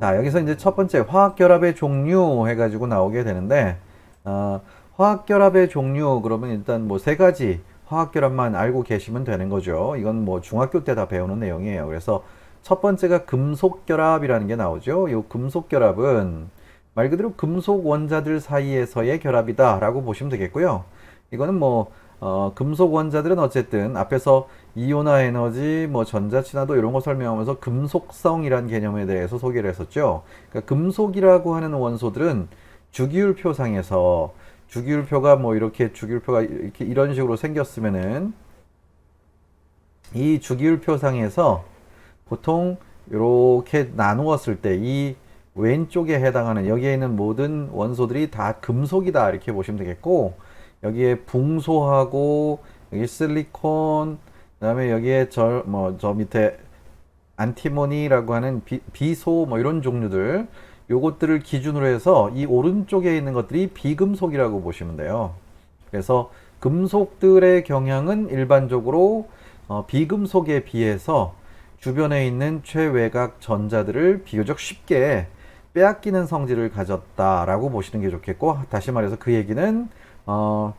자, 여기서 이제 첫 번째 화학결합의 종류 해가지고 나오게 되는데, 어, 화학결합의 종류, 그러면 일단 뭐 세 가지 화학결합만 알고 계시면 되는 거죠. 이건 뭐 중학교 때 다 배우는 내용이에요. 그래서 첫 번째가 금속결합이라는 게 나오죠. 이 금속결합은 말 그대로 금속 원자들 사이에서의 결합이다라고 보시면 되겠고요. 이거는 뭐 어, 금속 원자들은 어쨌든 앞에서 이온화 에너지, 뭐 전자 친화도 이런 거 설명하면서 금속성이란 개념에 대해서 소개를 했었죠. 그러니까 금속이라고 하는 원소들은 주기율표상에서 주기율표가 뭐 이렇게 주기율표가 이렇게 이런 식으로 생겼으면은 이 주기율표상에서 보통 이렇게 나누었을 때 이 왼쪽에 해당하는 여기에 있는 모든 원소들이 다 금속이다 이렇게 보시면 되겠고 여기에 붕소하고 여기 실리콘 그다음에 여기에 저 뭐 저 밑에 안티모니라고 하는 비, 비소 뭐 이런 종류들 요것들을 기준으로 해서 이 오른쪽에 있는 것들이 비금속이라고 보시면 돼요. 그래서 금속들의 경향은 일반적으로 어, 비금속에 비해서 주변에 있는 최외곽 전자들을 비교적 쉽게 빼앗기는 성질을 가졌다라고 보시는 게 좋겠고 다시 말해서 그 얘기는 어,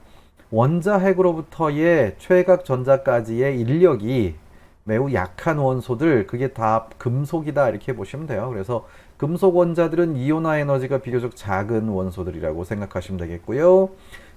원자핵으로부터의 최외곽 전자까지의 인력이 매우 약한 원소들 그게 다 금속이다 이렇게 보시면 돼요. 그래서 금속 원자들은 이온화 에너지가 비교적 작은 원소들이라고 생각하시면 되겠고요.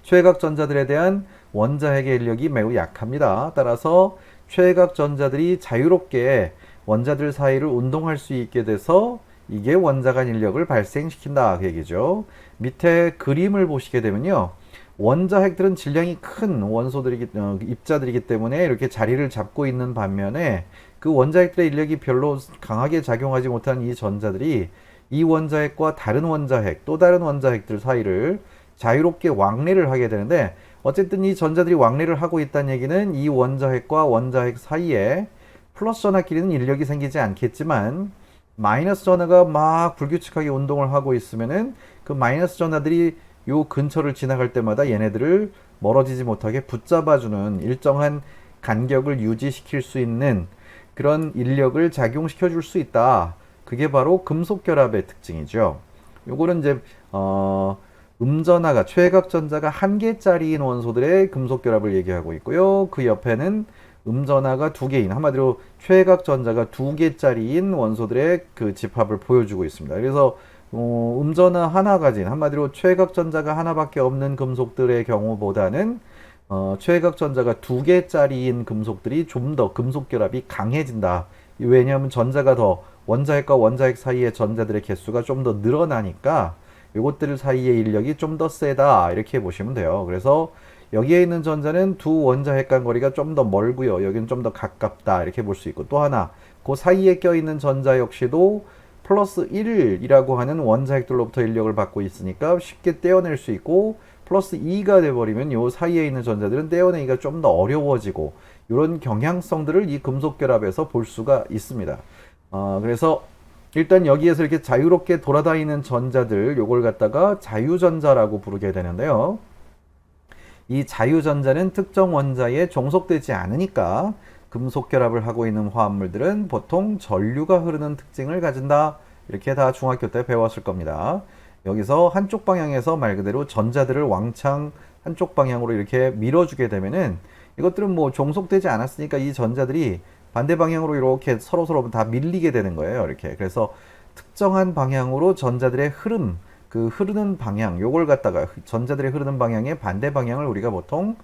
최외곽 전자들에 대한 원자핵의 인력이 매우 약합니다. 따라서 최외곽 전자들이 자유롭게 원자들 사이를 운동할 수 있게 돼서 이게 원자 간 인력을 발생시킨다 그 얘기죠. 밑에 그림을 보시게 되면요. 원자핵들은 질량이 큰 원소들이기 어, 입자들이기 때문에 이렇게 자리를 잡고 있는 반면에 그 원자핵들의 인력이 별로 강하게 작용하지 못한 이 전자들이 이 원자핵과 다른 원자핵 또 다른 원자핵들 사이를 자유롭게 왕래를 하게 되는데 어쨌든 이 전자들이 왕래를 하고 있다는 얘기는 이 원자핵과 원자핵 사이에 플러스 전하끼리는 인력이 생기지 않겠지만 마이너스 전하가 막 불규칙하게 운동을 하고 있으면은 그 마이너스 전하들이 요 근처를 지나갈 때마다 얘네들을 멀어지지 못하게 붙잡아주는 일정한 간격을 유지시킬 수 있는 그런 인력을 작용시켜 줄 수 있다. 그게 바로 금속 결합의 특징이죠. 요거는 이제 어 음전하가 최각 전자가 한 개짜리인 원소들의 금속 결합을 얘기하고 있고요. 그 옆에는 음전하가 두 개인 한마디로 최각 전자가 두 개짜리인 원소들의 그 집합을 보여주고 있습니다. 그래서 어, 음전하 하나 가진 한마디로 최각 전자가 하나밖에 없는 금속들의 경우보다는 어, 최각 전자가 두 개짜리인 금속들이 좀 더 금속 결합이 강해진다. 왜냐하면 전자가 더 원자핵과 원자핵 사이의 전자들의 개수가 좀 더 늘어나니까 이것들 사이의 인력이 좀 더 세다 이렇게 보시면 돼요. 그래서 여기에 있는 전자는 두 원자핵 간 거리가 좀 더 멀고요. 여기는 좀 더 가깝다 이렇게 볼 수 있고 또 하나 그 사이에 껴 있는 전자 역시도 플러스 1이라고 하는 원자핵들로부터 인력을 받고 있으니까 쉽게 떼어낼 수 있고 플러스 2가 돼버리면 요 사이에 있는 전자들은 떼어내기가 좀 더 어려워지고 이런 경향성들을 이 금속 결합에서 볼 수가 있습니다. 어, 그래서 일단 여기에서 이렇게 자유롭게 돌아다니는 전자들 요걸 갖다가 자유전자라고 부르게 되는데요. 이 자유전자는 특정 원자에 종속되지 않으니까 금속 결합을 하고 있는 화합물들은 보통 전류가 흐르는 특징을 가진다. 이렇게 다 중학교 때 배웠을 겁니다. 여기서 한쪽 방향에서 말 그대로 전자들을 왕창 한쪽 방향으로 이렇게 밀어주게 되면은 이것들은 뭐 종속되지 않았으니까 이 전자들이 반대 방향으로 이렇게 서로 서로 다 밀리게 되는 거예요. 이렇게 그래서 특정한 방향으로 전자들의 흐름, 그 흐르는 방향, 요걸 갖다가 전자들의 흐르는 방향의 반대 방향을 우리가 보통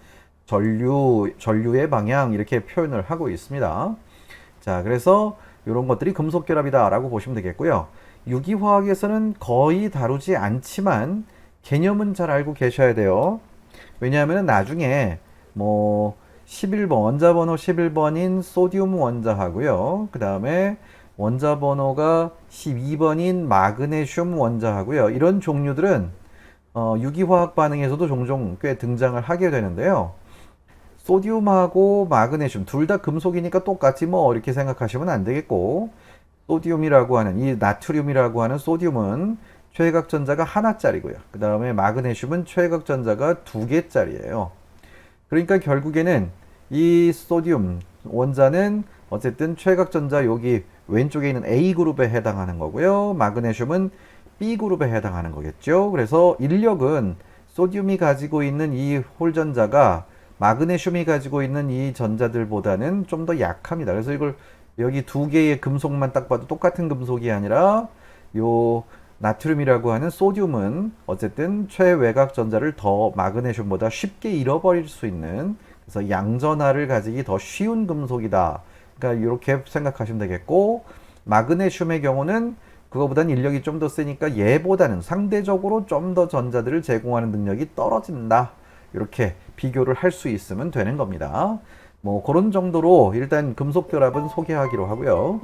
전류, 전류의 방향 이렇게 표현을 하고 있습니다. 자, 그래서 이런 것들이 금속 결합이다라고 보시면 되겠고요. 유기화학에서는 거의 다루지 않지만 개념은 잘 알고 계셔야 돼요. 왜냐하면 나중에 뭐 11번 원자 번호 11번인 소디움 원자하고요. 그 다음에 원자 번호가 12번인 마그네슘 원자하고요. 이런 종류들은 어, 유기화학 반응에서도 종종 꽤 등장을 하게 되는데요. 소디움하고 마그네슘 둘 다 금속이니까 똑같이 뭐 이렇게 생각하시면 안 되겠고 소디움이라고 하는 이 나트륨이라고 하는 소디움은 최외곽 전자가 하나짜리고요. 그 다음에 마그네슘은 최외곽 전자가 두 개짜리예요. 그러니까 결국에는 이 소디움 원자는 어쨌든 최각전자 여기 왼쪽에 있는 A 그룹에 해당하는 거고요. 마그네슘은 B 그룹에 해당하는 거겠죠. 그래서 인력은 소듐이 가지고 있는 이 홀전자가 마그네슘이 가지고 있는 이 전자들보다는 좀 더 약합니다. 그래서 이걸 여기 두 개의 금속만 딱 봐도 똑같은 금속이 아니라 요 나트륨이라고 하는 소듐은 어쨌든 최외곽 전자를 더 마그네슘보다 쉽게 잃어버릴 수 있는 그래서 양전하를 가지기 더 쉬운 금속이다. 그러니까 이렇게 생각하시면 되겠고 마그네슘의 경우는 그거보다는 인력이 좀 더 세니까 얘보다는 상대적으로 좀 더 전자들을 제공하는 능력이 떨어진다. 이렇게 비교를 할 수 있으면 되는 겁니다. 뭐 그런 정도로 일단 금속 결합은 소개하기로 하고요.